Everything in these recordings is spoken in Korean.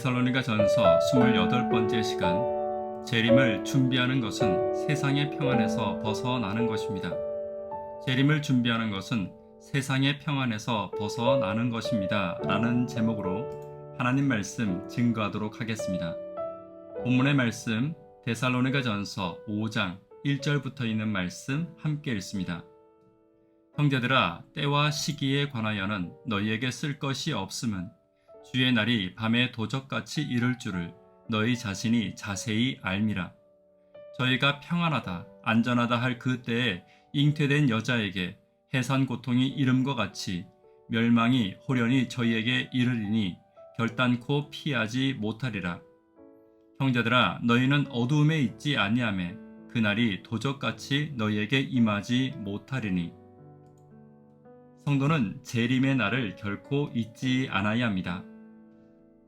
데살로니가 전서 28번째 시간 재림을 준비하는 것은 세상의 평안에서 벗어나는 것입니다. 재림을 준비하는 것은 세상의 평안에서 벗어나는 것입니다. 라는 제목으로 하나님 말씀 증거하도록 하겠습니다. 본문의 말씀 데살로니가 전서 5장 1절부터 있는 말씀 함께 읽습니다. 형제들아 때와 시기에 관하여는 너희에게 쓸 것이 없음은 주의 날이 밤에 도적같이 이를 줄을 너희 자신이 자세히 알미라. 저희가 평안하다, 안전하다 할 그때에 잉태된 여자에게 해산 고통이 이름과 같이 멸망이 호련히 저희에게 이르리니 결단코 피하지 못하리라. 형제들아 너희는 어두움에 있지 아니하매 그날이 도적같이 너희에게 임하지 못하리니 성도는 재림의 날을 결코 잊지 않아야 합니다.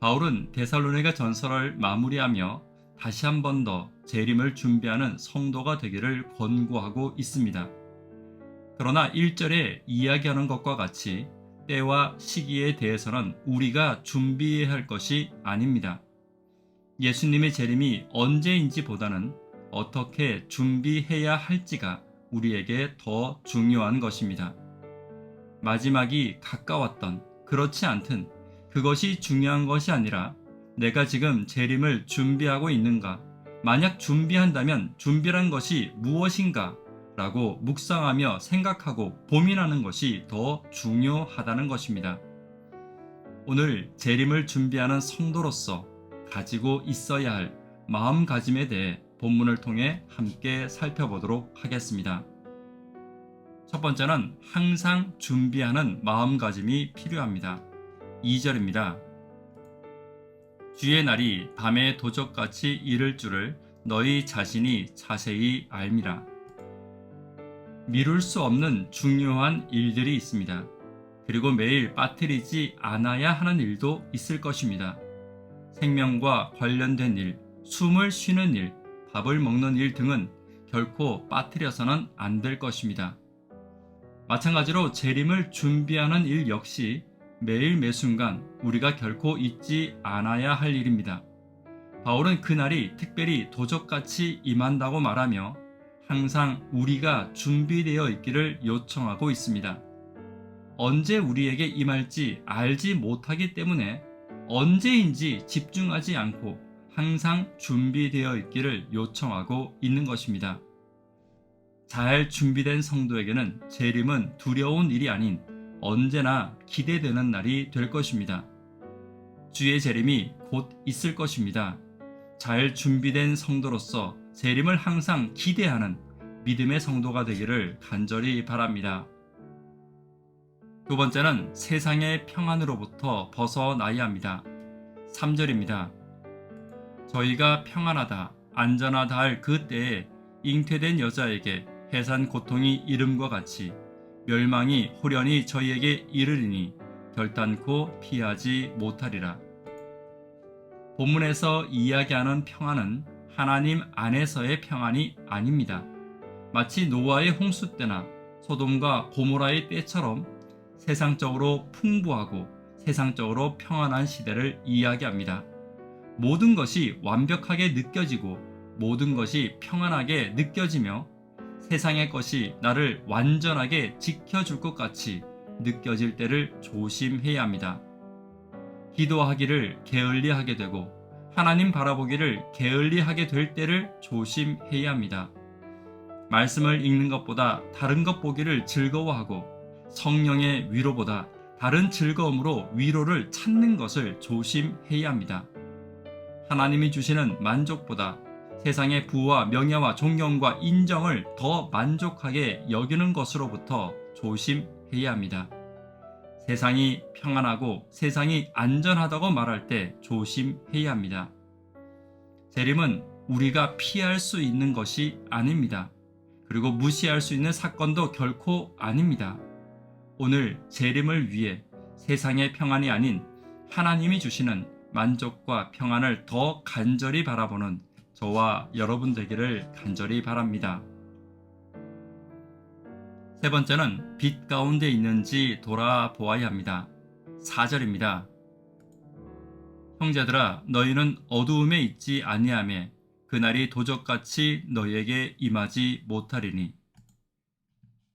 바울은 데살로니가 전설을 마무리하며 다시 한 번 더 재림을 준비하는 성도가 되기를 권고하고 있습니다. 그러나 1절에 이야기하는 것과 같이 때와 시기에 대해서는 우리가 준비해야 할 것이 아닙니다. 예수님의 재림이 언제인지 보다는 어떻게 준비해야 할지가 우리에게 더 중요한 것입니다. 마지막이 가까웠던 그렇지 않든 그것이 중요한 것이 아니라 내가 지금 재림을 준비하고 있는가? 만약 준비한다면 준비란 것이 무엇인가? 라고 묵상하며 생각하고 고민하는 것이 더 중요하다는 것입니다. 오늘 재림을 준비하는 성도로서 가지고 있어야 할 마음가짐에 대해 본문을 통해 함께 살펴보도록 하겠습니다. 첫 번째는 항상 준비하는 마음가짐이 필요합니다. 2절입니다. 주의 날이 밤에 도적같이 이를 줄을 너희 자신이 자세히 알미라. 미룰 수 없는 중요한 일들이 있습니다. 그리고 매일 빠뜨리지 않아야 하는 일도 있을 것입니다. 생명과 관련된 일, 숨을 쉬는 일, 밥을 먹는 일 등은 결코 빠뜨려서는 안 될 것입니다. 마찬가지로 재림을 준비하는 일 역시 매일 매순간 우리가 결코 잊지 않아야 할 일입니다. 바울은 그날이 특별히 도적같이 임한다고 말하며 항상 우리가 준비되어 있기를 요청하고 있습니다. 언제 우리에게 임할지 알지 못하기 때문에 언제인지 집중하지 않고 항상 준비되어 있기를 요청하고 있는 것입니다. 잘 준비된 성도에게는 재림은 두려운 일이 아닌 언제나 기대되는 날이 될 것입니다. 주의 재림이 곧 있을 것입니다. 잘 준비된 성도로서 재림을 항상 기대하는 믿음의 성도가 되기를 간절히 바랍니다. 두 번째는 세상의 평안으로부터 벗어나야 합니다. 3절입니다. 저희가 평안하다, 안전하다 할 그때에 잉태된 여자에게 해산 고통이 이름과 같이 멸망이 호련히 저희에게 이르리니 결단코 피하지 못하리라. 본문에서 이야기하는 평안은 하나님 안에서의 평안이 아닙니다. 마치 노아의 홍수 때나 소돔과 고모라의 때처럼 세상적으로 풍부하고 세상적으로 평안한 시대를 이야기합니다. 모든 것이 완벽하게 느껴지고 모든 것이 평안하게 느껴지며 세상의 것이 나를 완전하게 지켜줄 것 같이 느껴질 때를 조심해야 합니다. 기도하기를 게을리 하게 되고 하나님 바라보기를 게을리 하게 될 때를 조심해야 합니다. 말씀을 읽는 것보다 다른 것 보기를 즐거워하고 성령의 위로보다 다른 즐거움으로 위로를 찾는 것을 조심해야 합니다. 하나님이 주시는 만족보다 세상의 부와 명예와 존경과 인정을 더 만족하게 여기는 것으로부터 조심해야 합니다. 세상이 평안하고 세상이 안전하다고 말할 때 조심해야 합니다. 재림은 우리가 피할 수 있는 것이 아닙니다. 그리고 무시할 수 있는 사건도 결코 아닙니다. 오늘 재림을 위해 세상의 평안이 아닌 하나님이 주시는 만족과 평안을 더 간절히 바라보는 저와 여러분 되기를 간절히 바랍니다. 세 번째는 빛 가운데 있는지 돌아보아야 합니다. 4절입니다. 형제들아 너희는 어두움에 있지 아니하며 그날이 도적같이 너희에게 임하지 못하리니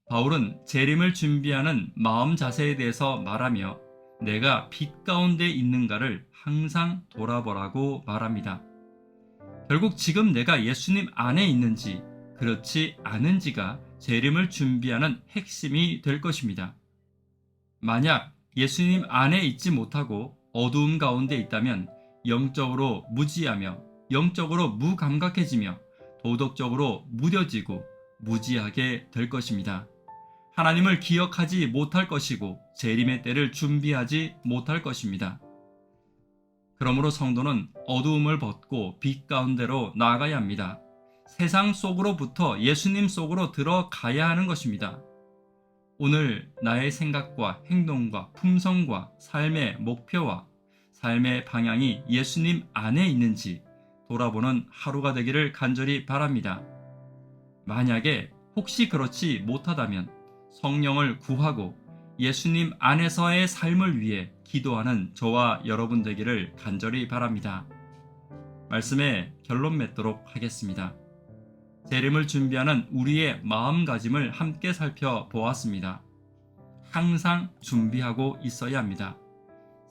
바울은 재림을 준비하는 마음 자세에 대해서 말하며 내가 빛 가운데 있는가를 항상 돌아보라고 말합니다. 결국 지금 내가 예수님 안에 있는지 그렇지 않은지가 재림을 준비하는 핵심이 될 것입니다. 만약 예수님 안에 있지 못하고 어두움 가운데 있다면 영적으로 무지하며 영적으로 무감각해지며 도덕적으로 무뎌지고 무지하게 될 것입니다. 하나님을 기억하지 못할 것이고 재림의 때를 준비하지 못할 것입니다. 그러므로 성도는 어두움을 벗고 빛 가운데로 나아가야 합니다. 세상 속으로부터 예수님 속으로 들어가야 하는 것입니다. 오늘 나의 생각과 행동과 품성과 삶의 목표와 삶의 방향이 예수님 안에 있는지 돌아보는 하루가 되기를 간절히 바랍니다. 만약에 혹시 그렇지 못하다면 성령을 구하고 예수님 안에서의 삶을 위해 기도하는 저와 여러분 되기를 간절히 바랍니다. 말씀에 결론 맺도록 하겠습니다. 재림을 준비하는 우리의 마음가짐을 함께 살펴보았습니다. 항상 준비하고 있어야 합니다.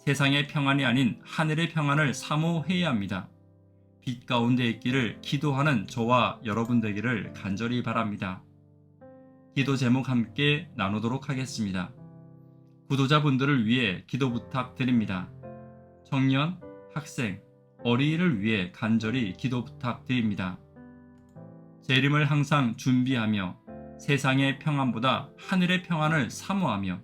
세상의 평안이 아닌 하늘의 평안을 사모해야 합니다. 빛 가운데 있기를 기도하는 저와 여러분 되기를 간절히 바랍니다. 기도 제목 함께 나누도록 하겠습니다. 구도자분들을 위해 기도 부탁드립니다. 청년, 학생, 어린이를 위해 간절히 기도 부탁드립니다. 재림을 항상 준비하며 세상의 평안보다 하늘의 평안을 사모하며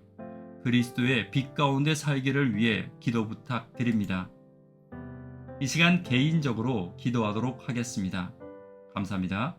그리스도의 빛 가운데 살기를 위해 기도 부탁드립니다. 이 시간 개인적으로 기도하도록 하겠습니다. 감사합니다.